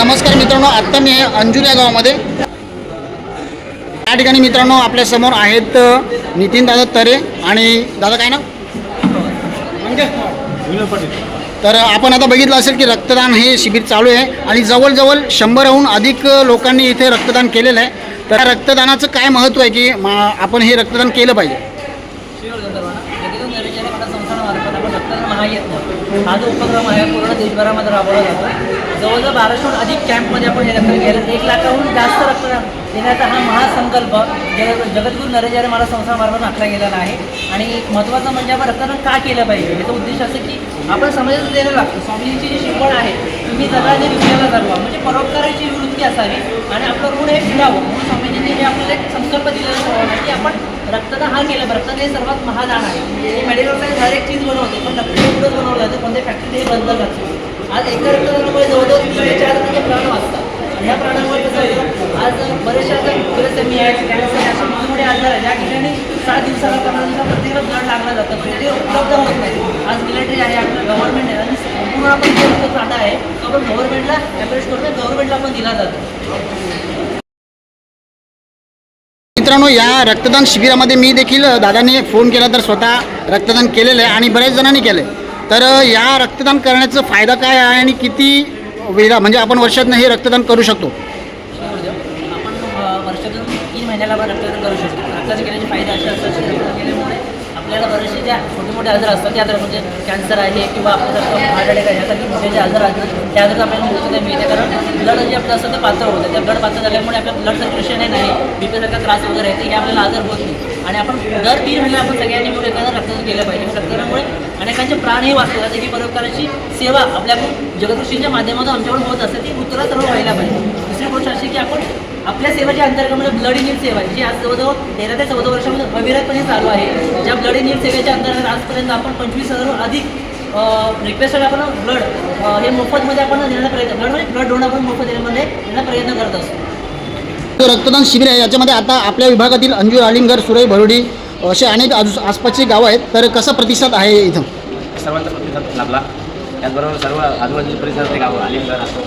नमस्कार मित्रांनो आत्ता मी आहे अंजुर या गावामध्ये. या ठिकाणी मित्रांनो आपल्यासमोर आहेत नितीन दादा तरे आणि दादा काय ना म्हणजे? तर आपण आता बघितलं असेल की रक्तदान हे शिबिर चालू आहे आणि जवळजवळ शंभरहून अधिक लोकांनी इथे रक्तदान केलेलं आहे. तर रक्तदानाचं काय महत्त्व आहे की मा- आपण हे रक्तदान केलं पाहिजे जगदून नरेंद्र मला संस्थानामार्फत आपण महायत्न हा जो उपक्रम आहे पूर्ण देशभरामध्ये राबवला जातो. जवळजवळ बाराशेहून अधिक कॅम्पमध्ये आपण हे रक्तदान केलं एक लाखाहून जास्त रक्तदान देण्याचा हा महासंकल्प जग जगद्गुरू नरेंद्र मला संस्थामार्फत आखला गेलेला आहे. आणि महत्त्वाचं म्हणजे आपण रक्तदान का केलं पाहिजे? याचा उद्देश असं की आपण समाजात देणं लागतो. स्वामीजीची जी शिकवण आहे तुम्ही जगाने दुसऱ्याला जगवा म्हणजे परोपकाराची वृत्ती असावी आणि आपलं ऋण हे फिरावं. म्हणून स्वामीजींनी हे आपल्याला एक संकल्प दिलेला की आपण रक्तदान हा केलं रक्तदान हे सर्वात महादान आहे. हे मेडिकल सायन्स हर एक चीज बनवते पण रक्त एवढंच बनवलं फॅक्टरी बंद करतो आज एका रक्तदानामुळे जवळजवळ तीन ते चार टक्के प्राण वाचतात. ह्या प्राणामुळे कसं आहे आज बरेचशा आता पुरेसेमी आहे कॅन्सर अशा मोठमोठे आजार आहे ज्या ठिकाणी सात दिवसाला प्रमाणानुसार प्रत्येकाला ब्लड लागला जातं. पण ते उपलब्ध होत नाही. आज मिलिटरी आहे आपलं गव्हर्नमेंट आहे आणि संपूर्ण आपण जो रक्त आहे तो आपण गव्हर्नमेंटला अप्रोच करतो गव्हर्नमेंटला पण दिला जातो. मित्रांनो या रक्तदान शिबिरामध्ये मी देखील दादाने फोन केला तर स्वतः रक्तदान केलेलं आहे आणि बऱ्याच जणांनी केलं आहे तर या रक्तदान करण्याचा फायदा काय आहे आणि किती वेळा म्हणजे आपण वर्षातनं हे रक्तदान करू शकतो? आपण वर्षातून तीन महिन्याला आपण रक्तदान करू शकतो. रक्तदान केल्याचे फायदे असे असतात की रक्तदान केल्यामुळे आपल्याला बरेचसे ज्या छोटे मोठे आजार असतात ते आजार म्हणजे कॅन्सर आहे किंवा आपल्यासारखं हार्ट अटॅक आहे यासारखे मोठे जे आजार आहेत त्या आजार आपल्याला मुक्तता मिळते. कारण ब्लड जे आपलं असतं ते पातळ होतं. त्या ब्लड पातळ झाल्यामुळे आपल्या ब्लड सर्क्युलेशन नाही. बीपीसारखा त्रास वगैरे आहे ते हे आपल्याला आजार होत नाही. आणि आपण दर तीन महिने आपण सगळ्यांनी मिळून एखादं रक्तदान केलं पाहिजे. रक्तदानामुळे अनेकांचे प्राणही वाचले जाते की परोपकाराची सेवा आपल्याकडून जगदृष्टीच्या माध्यमातून आमच्याकडून होत असते. ती उत्तरा सर्व व्हायला पाहिजे. दुसरी गोष्ट अशी की आपण आपल्या सेवेच्या अंतर्गत ब्लड इन सेवा आहे जी आज जवळजवळ तेरा ते चौदा वर्षामध्ये अविरतपणे चालू आहे. ज्या ब्लड इन सेवेच्या अंतर्गत आजपर्यंत आपण पंचवीस हजारहून अधिक रिक्वेस्टेड आपण ब्लड हे मोफतमध्ये आपण देण्याचा प्रयत्न ब्लड म्हणजे ब्लड डोन आपण मोफत देण्यामध्ये देण्याचा प्रयत्न करत असतो. रक्तदान शिबिर आहे. याच्यामध्ये आता आपल्या विभागातील अंजूर आलिमगर सुरई भरुडी असे अनेक आजू आसपासची गावं आहेत. तर कसा प्रतिसाद आहे इथं? सर्वांचा प्रतिसाद लाभला. त्याचबरोबर सर्व आजूबाजूच्या परिसरातले गावं अलिमगड असो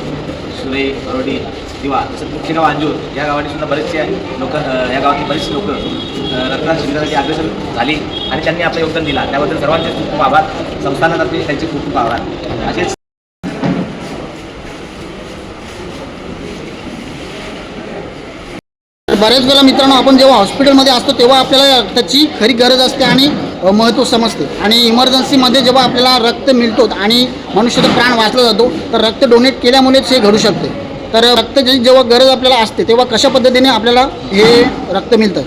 सुरई भरुडी किंवा तसंच मुख्य गाव अंजूर या गावाने सुद्धा बरेचसे लोक या गावातील बरेचसे लोक रक्तदान शिबिरासाठी अग्रेसर झाली आणि त्यांनी आपलं योगदान दिला. त्याबद्दल सर्वांचे खूप खूप आभार. संस्थानातर्फे त्यांचे खूप खूप आभार. असेच बऱ्याच वेळा मित्रांनो आपण जेव्हा हॉस्पिटलमध्ये असतो तेव्हा आपल्याला रक्ताची खरी गरज असते आणि महत्त्व समजते. आणि इमर्जन्सीमध्ये जेव्हा आपल्याला रक्त मिळतो आणि मनुष्याचा प्राण वाचला जातो तर रक्त डोनेट केल्यामुळेच हे घडू शकते. तर रक्ताची जेव्हा गरज आपल्याला असते तेव्हा कशा पद्धतीने आपल्याला हे रक्त मिळतं?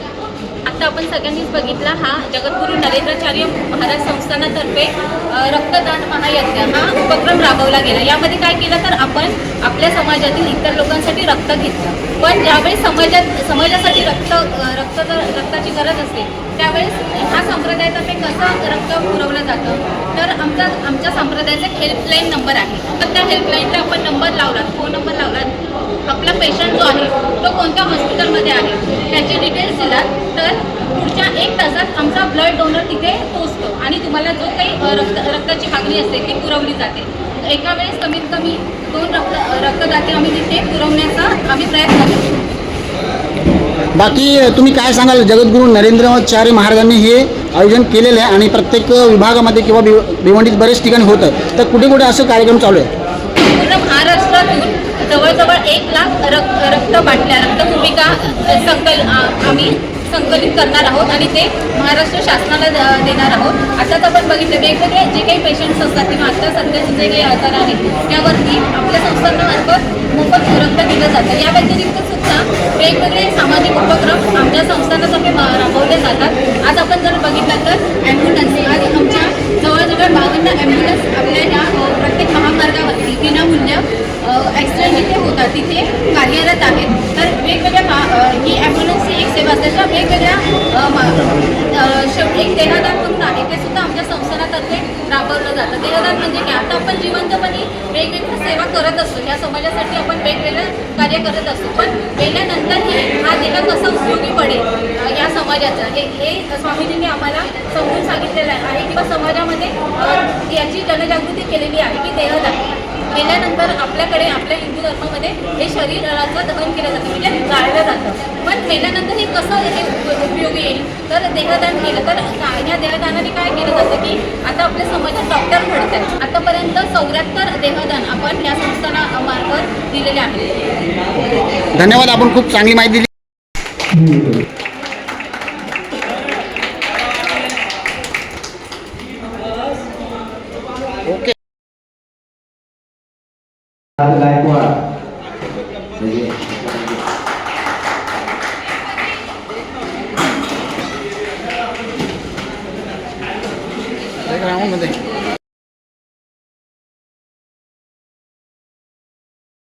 आता आपण सगळ्यांनीच बघितला हा जगद्गुरू नरेंद्राचार्य महाराज संस्थानातर्फे रक्तदान महायज्ञ हा उपक्रम राबवला गेला. यामध्ये काय केलं तर आपण आपल्या समाजातील इतर लोकांसाठी रक्त घेतलं. पण ज्यावेळेस समाजात समाजासाठी रक्त रक्त रक्ताची गरज असते त्यावेळेस हा संप्रदायातर्फे कसं रक्त पुरवलं जातं? तर आमचा आमच्या संप्रदायाचा हेल्पलाईन नंबर आहे. तर त्या हेल्पलाईनला आपण नंबर लावला फोन नंबर लावला आपला पेशंट जो आहे तो कोणत्या हॉस्पिटलमध्ये आहे त्याचे डिटेल्स दिलात. तर पुढच्या एक तासात आमचा ब्लड डोनर तिथे पोचतो आणि तुम्हाला जो काही रक्त रक्ताची मागणी असते ती पुरवली जाते. एका वेळेस कमीत कमी दोन रक्त रक्तदाते आम्ही तिथे पुरवण्याचा आम्ही प्रयत्न करतो. बाकी तुम्ही काय सांगाल? जगद्गुरू नरेंद्राचार्य महाराजांनी हे आयोजन केलेलं आहे आणि प्रत्येक विभागामध्ये किंवा भिव भिवंडीत बरेच ठिकाणी होत. आहे तर कुठे कुठे असं कार्यक्रम चालू आहे? पूर्ण महाराष्ट्रातून जवळजवळ एक लाख रक्त रक्त बाटल्या रक्तभूमिका संकल आ- आम्ही संकलित करणार आहोत आणि ते महाराष्ट्र शासनाला द- देणार आहोत. आताच आपण बघितलं वेगवेगळे जे काही पेशंट्स असतात किंवा आता सध्याचे जे काही आजार आहेत त्यावरती आपल्या संस्थांमार्फत मोफत रक्त दिलं जातं. या व्यतिरिक्त सुद्धा वेगवेगळे सामाजिक उपक्रम आमच्या संस्थानातर्फे राबवले जातात. आज आपण जर बघितलं तर ॲम्ब्युलन्स आज आमच्या जवळजवळ बावन्न ॲम्ब्युलन्स आपल्या ह्या प्रत्येक महामार्गावरती विनामूल्य ॲक्सिडेंट जिथे होतात तिथे कार्यरत आहेत. तर वेगवेगळ्या मा- ही ॲम्ब्युलन्सची एक सेवा त्याच्या वेगवेगळ्या मा- शेवटी एक देहदान म्हणून आहे. ते सुद्धा आमच्या संस्थानातर्फे राबवलं जातं. देहदान म्हणजे की आता आपण जिवंतपणे वेगवेगळ्या सेवा करत असतो. ह्या समाजासाठी आपण वेगवेगळं कार्य करत असतो. पण गेल्यानंतरही हा देह कसा उपयोगी पडेल? या समाजाचा. हे हे स्वामीजींनी आम्हाला समजून सांगितलेलं आहे किंवा समाजामध्ये याची जनजागृती केलेली आहे की देहदान. केल्यानंतर आपल्याकडे आपल्या हिंदू धर्मामध्ये हे शरीराचं दहन केलं जातं म्हणजे जाळलं जातं. पण मेल्यानंतर हे कसं हे उपयोगी येईल? तर देहदान केलं. तर ह्या देहदानाने काय केलं जातं की आता आपल्या समाजात डॉक्टर घडत आहेत आतापर्यंत चौऱ्याहत्तर देहदान आपण या संस्थानामार्फत दिलेले आहे धन्यवाद आपण खूप चांगली माहिती दिली. ओके. Onu da